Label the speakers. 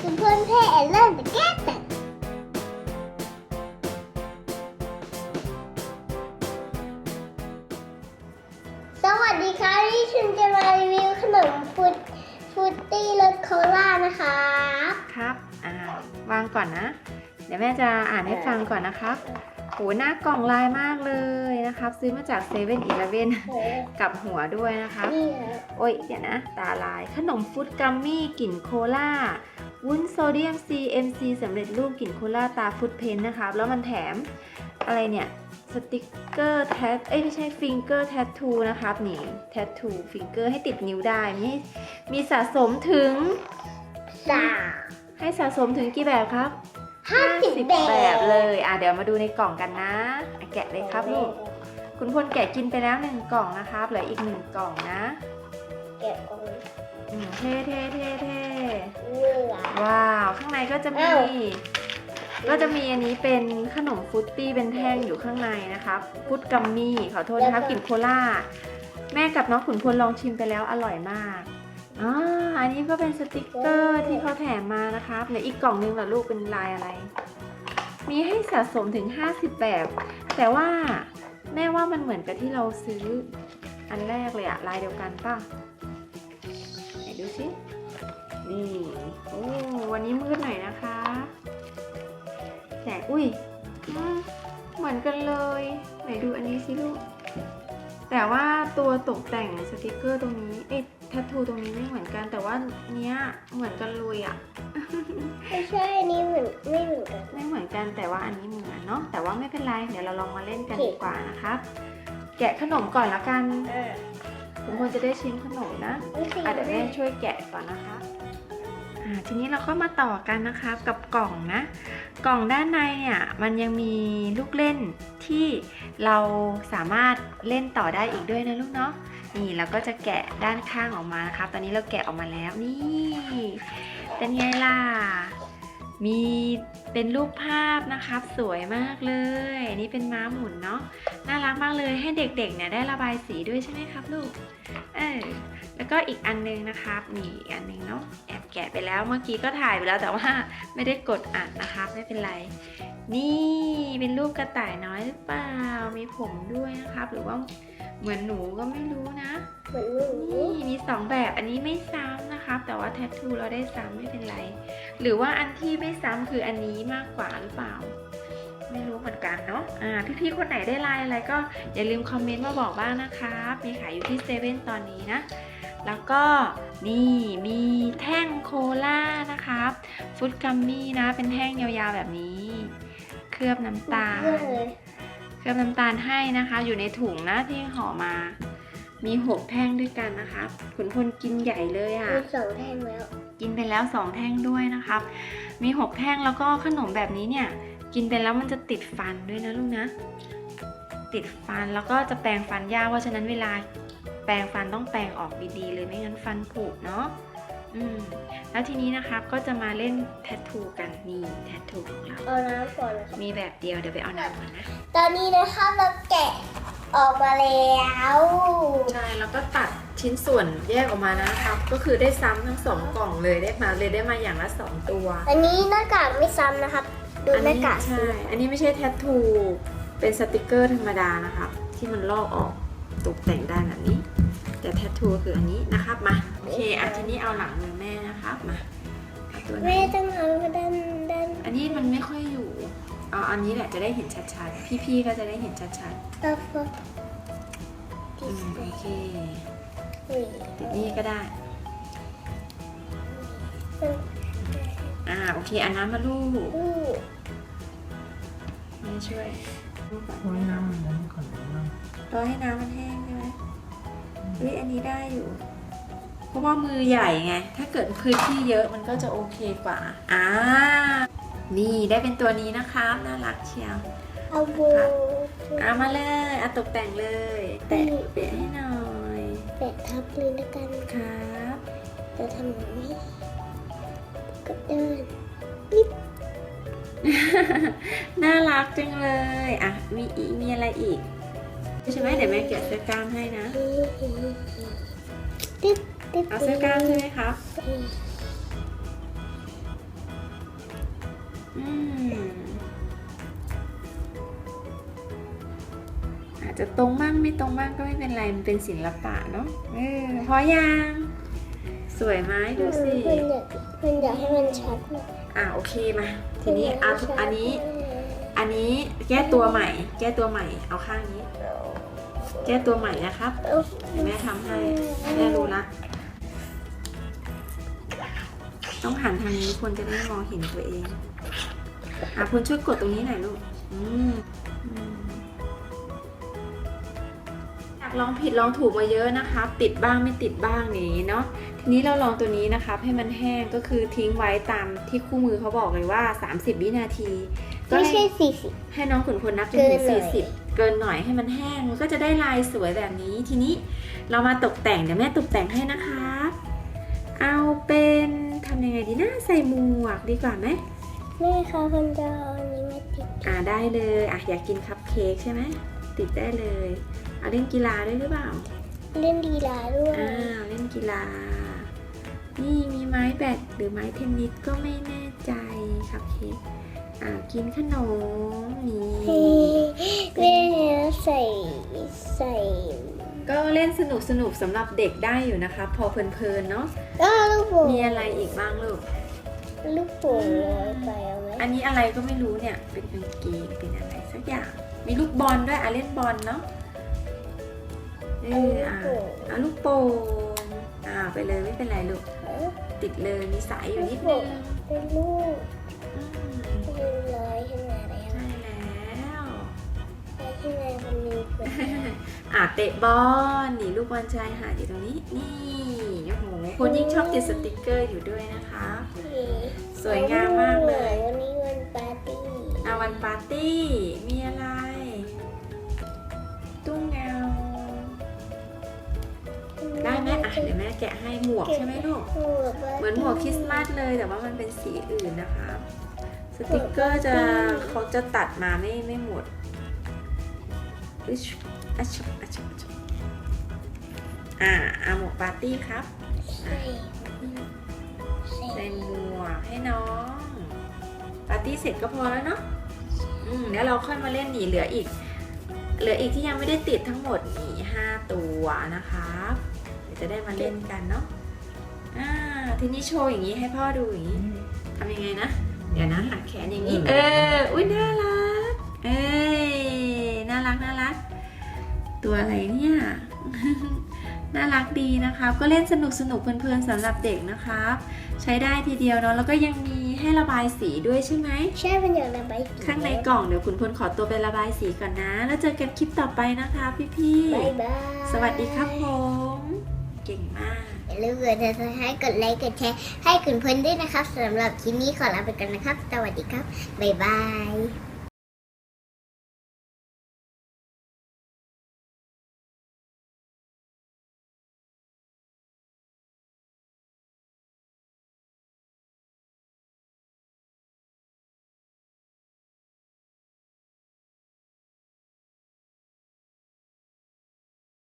Speaker 1: คุณเพื่อนเพ่เริ่มจะแก้แต่สวัสดีค่ะที่ฉันจะมารีวิวขนมฟุตฟุตตี้รสโคลานะคะ
Speaker 2: ครับ อ่า วางก่อนนะ เดี๋ยวแม่จะอ่านให้ฟังก่อนนะครับ โหหน้ากล่องลายมากเลยนะครับ ซื้อมาจากเซเว่นอีเลเว่นกับหัวด้วยนะคะ
Speaker 1: นี่นะ
Speaker 2: โอ้ยเดี๋ยวนะ ตาลายขนมฟุตกัมมี่กลิ่นโคลาวุ้นโซเดียม CMC สำเร็จรูปกลิ่นโคลาตาฟุตเพนนะครับ แล้วมันแถมอะไรเนี่ยสติกเกอร์แททเอ้ยไม่ใช่ฟิงเกอร์แทททูนะครับนี่แทททูฟิงเกอร์ให้ติดนิ้วได้มีมีสะสมถึง
Speaker 1: สาม
Speaker 2: ให้สะสมถึงกี่แบบครับ
Speaker 1: ห้าสิบ
Speaker 2: 50
Speaker 1: แบบ
Speaker 2: แบบเลย อะเดี๋ยวมาดูในกล่องกันนะอะแกะเลยครับลูก คุณพลแกะกินไปแล้วหนึ่งกล่องนะครับเหลืออีกหนึ่งกล่องนะ
Speaker 1: แกะกล่อง
Speaker 2: อืมเท่เท่เท่เท่
Speaker 1: เนื้อ
Speaker 2: ว้าว ข้างในก็จะมี
Speaker 1: อ้าว
Speaker 2: ก็จะมีอันนี้เป็นขนมฟรุตตี้เป็นแท่งอยู่ข้างในนะครับฟุตกัมมี่ขอโทษนะครับกลิ่นโคลาแม่กับน้องขุนพลลองชิมไปแล้วอร่อยมาก อ่าอันนี้ก็เป็นสติกเกอร์ที่เขาแถมมานะครับเดี๋ยวอีกกล่องนึงล่ะลูกเป็นลายอะไร มีให้สะสมถึง 50 แบบ แต่ว่าแม่ว่ามันเหมือนกับที่เราซื้ออันแรกเลยอะลายเดียวกันป่ะไหนดูสินี่โอ้วันนี้มืดหน่อยนะคะแต่อุ้ยเหมือนกันเลย ไหนดูอันนี้สิลูก แต่ว่าตัวตกแต่งสติกเกอร์ตรงนี้ เอ๊ะทัตทูตรงนี้ไม่เหมือนกัน แต่ว่าเนี้ยเหมือนกันเลยอะ
Speaker 1: ไม่ใช่อันนี้เหมือนไม่เหมือนกัน
Speaker 2: ไม่เหมือนกันแต่ว่าอันนี้เหมือนเนาะ แต่ว่าไม่เป็นไร เดี๋ยวเราลองมาเล่นกันดีกว่านะครับ แกะขนมก่อนละกัน
Speaker 1: อ่า
Speaker 2: ผมควรจะได้ชิมขนมนะ
Speaker 1: ไม่ใช่
Speaker 2: อะเดี๋ยวแม่ช่วยแกะก่อนนะคะอ่า ทีนี้เราก็มาต่อกันนะคะกับกล่องนะ กล่องด้านในเนี่ยมันยังมีลูกเล่นที่เราสามารถเล่นต่อได้อีกด้วยนะลูกเนาะนี่เราก็จะแกะด้านข้างออกมานะคะ ตอนนี้เราแกะออกมาแล้วนี่เป็นไงล่ะมีเป็นรูปภาพนะครับ สวยมากเลยอันนี้เป็นม้าหมุนเนาะน่ารักมากเลยให้เด็กๆเนี่ยได้ระบายสีด้วยใช่ไหมครับลูกเออแล้วก็อีกอันนึงนะครับนี่อีกอันนึงเนาะแอ แกะไปแล้วเมื่อกี้ก็ถ่ายไปแล้วแต่ว่าไม่ได้กดอัดนะครับไม่เป็นไร นี่เป็นรูปกระต่ายน้อยหรือเปล่ามีผมด้วยนะครับ หรือว่าเหมือนหนูก็ไม่รู้นะ
Speaker 1: เหมือนหนู
Speaker 2: นี่มีสองแบบอันนี้ไม่ซ้ำนะครับแต่ว่าแทททูเราได้ซ้ำไม่เป็นไร หรือว่าอันที่ไม่ซ้ำคืออันนี้มากกว่าหรือเปล่า ไม่รู้เหมือนกันเนาะอ่าพี่ๆคนไหนได้ลายอะไรก็อย่าลืมคอมเมนต์มาบอกบ้างนะครับมีขายอยู่ที่เซเว่นตอนนี้นะแล้วก็นี่มี ฟุตกัมมี่นะ เป็นแท่งยาวๆแบบนี้ เคลือบน้ำตาล
Speaker 1: เพื่อนเลย
Speaker 2: เคลือบน้ำตาลให้นะคะ อยู่ในถุงนะที่ห่อมา มีหกแท่งด้วยกันนะคะขุนพลกินใหญ่เลยอะ่ะ
Speaker 1: มีสองแท่งแล้ว
Speaker 2: กินไปแล้วสองแท่งด้วยนะครับ มีหกแท่งแล้วก็ขนมแบบนี้เนี่ย กินไปแล้วมันจะติดฟันด้วยนะลูกนะ ติดฟันแล้วก็จะแปรงฟันยากเพราะฉะนั้นเวลาแปรงฟันต้องแปรงออกดีๆเลยไม่งั้นฟันผุเนาะ อืมแล้วทีนี้นะครับก็จะมาเล่นแทททูกันนี่แทททูของเรา
Speaker 1: เอาน้ำก่อนนะครับ
Speaker 2: มีแบบเดียวเดี๋ยวไปเอาน้ำก่อนนะ
Speaker 1: ตอนนี้นะคะเราแกะออกมาแล้ว
Speaker 2: ใช่แล้วก็ตัดชิ้นส่วนแยกออกมานะครับ ก็คือได้ซ้ำทั้งสองกล่องเลยได้มาเลยได้มาอย่างละสองตัว
Speaker 1: อันนี้หน้ากากไม่ซ้ำนะครับ ดูหน้ากาก
Speaker 2: ใช่
Speaker 1: สิ
Speaker 2: อันนี้ไม่ใช่แทททู เป็นสติกเกอร์ธรรมดานะครับ ที่มันลอกออกตกแต่งได้แบบนี้ แต่แทททูคืออันนี้นะครับมา โอเคอะทีนี้เอาหลังมือแม่นะครับมาเอาตัวไหน
Speaker 1: แม่ต้องเอาด้านด้าน
Speaker 2: อันนี้มันไม่ค่อยอยู่เอาอันนี้แหละจะได้เห็นชัดๆ พี่ๆก็จะได้เห็นชัด
Speaker 1: ตัวฟอ
Speaker 2: ๆอืมโอเค
Speaker 1: อุ้ย
Speaker 2: ติดนี่ก็ได้ อ่าโอเคอันน้ำมาลูก
Speaker 1: อู้
Speaker 2: แม่ช่วยลูกก่อน
Speaker 3: โอ้ยน้ำมันนั้นก่อนนะ
Speaker 2: รอให้น้ำมันแห้งใช่ไหมเฮ้ยอันนี้ได้อยู่ เพราะว่ามือใหญ่ไง ถ้าเกิดพื้นที่เยอะมันก็จะโอเคกว่า อ่า นี่ได้เป็นตัวนี้นะครับน่ารักเชียว
Speaker 1: เอาบู
Speaker 2: เอามาเลยเอาตกแต่งเลย แตะเปะให้หน่อย
Speaker 1: แปะทับเลยแล้วกัน
Speaker 2: ครับ
Speaker 1: จะทำอย่างนี้ก็เดินปิ๊บ
Speaker 2: น่ารักจังเลย อะ มีอีกมีอะไรอีก ใช่ไหมเดี๋ยวแม่แกะเสื้อกล้ามให้นะ เอาเส้นกล้ามใช่ไหมครับอืาจจะตรงบ้างไม่ตรงบ้างก็ไม่เป็นไร มันเป็นศิลปะเนาะเออพอยัง สวยไหมดูสิ
Speaker 1: เพื่อนอยากให้มันชัดเลย
Speaker 2: อ่าโอเคมา ทีนี้เอาอันนี้ อันนี้แก้ตัวใหม่ แก้ตัวใหม่ เอาข้างนี้ แก้ตัวใหม่นะครับ
Speaker 1: เอา
Speaker 2: เดี๋ยวแม่ทำให้แม่รู้ละต้องหันทางนี้คนจะได้มองเห็นตัวเองอะคุณช่วยกดตรงนี้หน่อยลูกอืมอืมอยากลองผิดลองถูกมาเยอะนะครับติดบ้างไม่ติดบ้างอย่างนี้เนาะทีนี้เราลองตัวนี้นะครับให้มันแห้งก็คือทิ้งไว้ตามที่คู่มือเขาบอกเลยว่า 30 วินาที ก็
Speaker 1: ไม่
Speaker 2: ให้
Speaker 1: ใช่สี่สิบ
Speaker 2: ให้น้องขุนพลนับจนถึง
Speaker 1: เกินหน่อย
Speaker 2: 40 เกินหน่อยให้มันแห้งมันก็จะได้ลายสวยแบบนี้ ทีนี้เรามาตกแต่งเดี๋ยวแม่ตกแต่งให้นะคะ เอาเป็นทำยังไงดีนะใส่หมวกดีกว่าไหม
Speaker 1: แม่คะคนจะเอาอันนี้มาติด
Speaker 2: อ่าได้เลยอะอยากกินคัพเค้กใช่ไหมติดได้เลยเอาเล่นกีฬาด้วยหรือเปล่า
Speaker 1: เล่นดีลาด้วย
Speaker 2: อ่าเล่นกีฬา นี่มีไม้แบดหรือไม้เทนนิสก็ไม่แน่ใจคัพเค้ก อ่ากินขนมนี่
Speaker 1: แม่ใส่ใส่
Speaker 2: ก็เล่นสนุกสนุกๆสำหรับเด็กได้อยู่นะคะ พอเพลินๆเนาะ
Speaker 1: อ้าวลูกโป่ง
Speaker 2: มีอะไรอีกบ้างลูก
Speaker 1: ลูกโป่งลอยไปเอาไหม
Speaker 2: อันนี้อะไรก็ไม่รู้เนี่ย เป็นกางเกงเป็นอะไรสักอย่าง มีลูกบอลด้วยอะเล่นบอลเนาะเอออะเอาลูกโป่งอ่าไปเลยไม่เป็นไรลูกติดเลยมีสายอยู่นิดนึง
Speaker 1: เตะ
Speaker 2: บอลนี่ลูกบอลชายหาดอยู่ตรงนี้ นี่โอ้โหคนยิ่งชอบติดสติกเกอร์อยู่ด้วยนะคะ สวยงามมากเลย
Speaker 1: วันนี้วันปาร์ตี้
Speaker 2: อาวันปาร์ตี้ มีอะไร ตุ้งเงา ได้ไหมอะเดี๋ยวแม่แกะให้หมวกใช่ไหมลูก
Speaker 1: หมวกปาร์ตี้
Speaker 2: เหมือนหมวกคริสต์มาสเลย แต่ว่ามันเป็นสีอื่นนะคะ สติกเกอร์จะเขาจะตัดมาไม่ไม่หมด อึชอะชอะชอ่าอาหมวกปาร์ตี้ครับ
Speaker 1: ใช่
Speaker 2: ใส่หมวกให้น้อง ปาร์ตี้เสร็จก็พอแล้วเนาะอืมแล้วเราค่อยมาเล่นหนีเหลืออีก เหลืออีกที่ยังไม่ได้ติดทั้งหมดนี่ห้าตัวนะคะเดี๋ยวจะได้มาเล่นกันเนาะอ่าทีนี้โชว์อย่างนี้ให้พ่อดูอย่างนี้ทำยังไงนะ เดี๋ยวนะหักแขนอย่างนี้ เออ อุ้ยน่ารัก เอ้ยน่ารักน่ารัก ตัวอะไรเนี่ย น่ารักดีนะครับ ก็เล่นสนุกสนุกเพลินๆสำหรับเด็กนะครับ ใช้ได้ทีเดียวเนาะแล้วก็ยังมีให้ระบายสีด้วยใช่ไหม
Speaker 1: ใช่เป็นอย่างระบายสี
Speaker 2: ข้างในกล่องเดี๋ยวคุณพลขอตัวไประบายสีก่อนนะ แล้วเจอกันคลิปต่อไปนะคะพี่
Speaker 1: บายบาย
Speaker 2: ๆสวัสดีครับผมเก่งมาก
Speaker 1: อย่าลืมกดติดตามให้กดไลค์กดแชร์ให้คุณเพื่อนด้วยนะครับสำหรับคลิปนี้ขอลาไปก่อนนะครับ สวัสดีครับบ๊ายบาย